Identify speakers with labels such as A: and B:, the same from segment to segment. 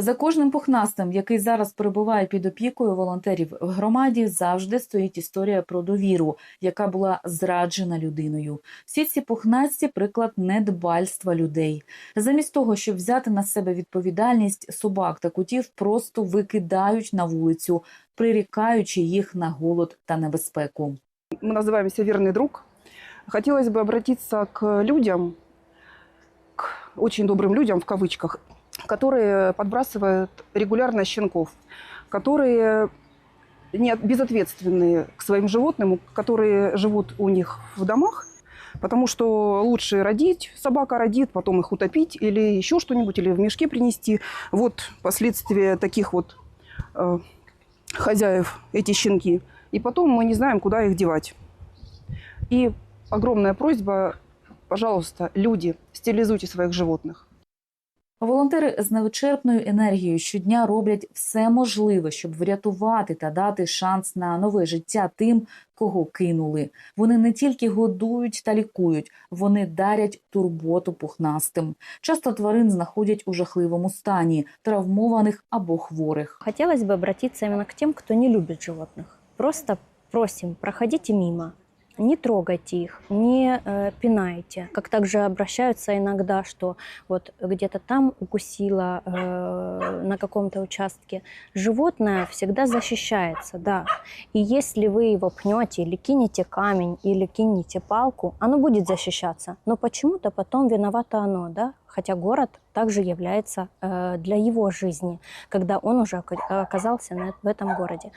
A: За кожним пухнастим, який зараз перебуває під опікою волонтерів в громаді, завжди стоїть історія про довіру, яка була зраджена людиною. Всі ці пухнасті приклад недбальства людей. Замість того, щоб взяти на себе відповідальність, собак та котів просто викидають на вулицю, прирікаючи їх на голод та небезпеку.
B: Мы называемся «Верный друг». Хотелось бы обратиться к людям, к очень добрым людям в кавычках, Которые подбрасывают регулярно щенков, которые не, безответственные к своим животным, которые живут у них в домах, потому что лучше родить, собака родит, потом их утопить или еще что-нибудь, или в мешке принести. Вот последствия таких вот э, хозяев, эти щенки. И потом мы не знаем, куда их девать. И огромная просьба, пожалуйста, люди, стерилизуйте своих животных.
A: Волонтери з невичерпною енергією щодня роблять все можливе, щоб врятувати та дати шанс на нове життя тим, кого кинули. Вони не тільки годують та лікують, вони дарять турботу пухнастим. Часто тварин знаходять у жахливому стані, травмованих або хворих.
C: Бы обратиться именно к тем, кто не любит животных. Просто просим, проходите мимо, не трогайте их, не э, пинайте. Как также обращаются иногда, что вот где-то там укусило э, на каком-то участке. Животное всегда защищается, да. И если вы его пнете или кинете камень, или кинете палку, оно будет защищаться. Но почему-то потом виновато оно, да. Хотя город также является э, для его жизни, когда он уже ока- оказался в этом городе.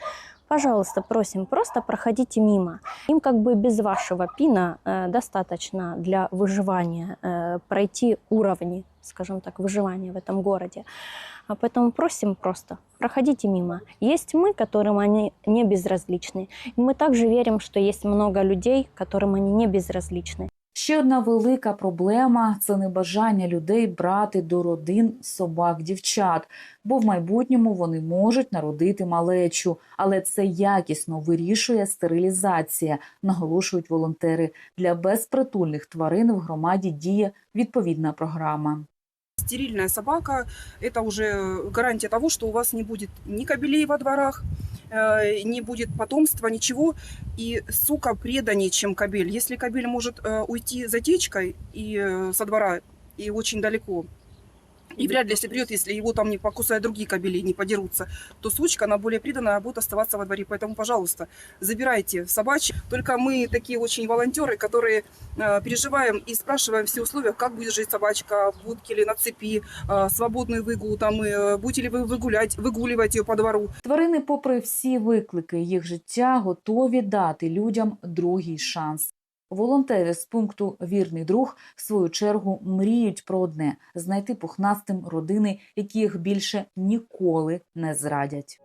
C: Пожалуйста, просим, просто проходите мимо. Им как бы без вашего пина э, достаточно для выживания э, пройти уровни, скажем так, выживания в этом городе. А поэтому просим просто, проходите мимо. Есть мы, которым они не безразличны. И мы также верим, что есть много людей, которым они не безразличны.
A: Ще одна велика проблема це небажання людей брати до родин собак дівчат, бо в майбутньому вони можуть народити малечу, але це якісно вирішує стерилізація, наголошують волонтери. Для безпритульних тварин в громаді діє відповідна програма.
B: Стерильная собака – это уже гарантия того, что у вас не будет ни кобелей во дворах, не будет потомства, ничего. И сука преданнее, чем кобель. Если кобель может э, уйти затечкой и э, со двора и очень далеко, и вряд ли, если придет, если его там не покусают другие кобели, не подерутся, то сучка, она более преданная, будет оставаться во дворе. Поэтому, пожалуйста, забирайте собачьи. Только мы такие очень волонтеры, которые э, переживаем и спрашиваем все условия, как будет жить собачка, будете ли на цепи, э, свободный выгул, там, э, будете ли вы выгулять, выгуливать ее по двору.
A: Тварини, попри всі виклики їх життя, готові дати людям другий шанс. Волонтери з пункту Вірний друг в свою чергу мріють про одне знайти пухнастим родини, які їх більше ніколи не зрадять.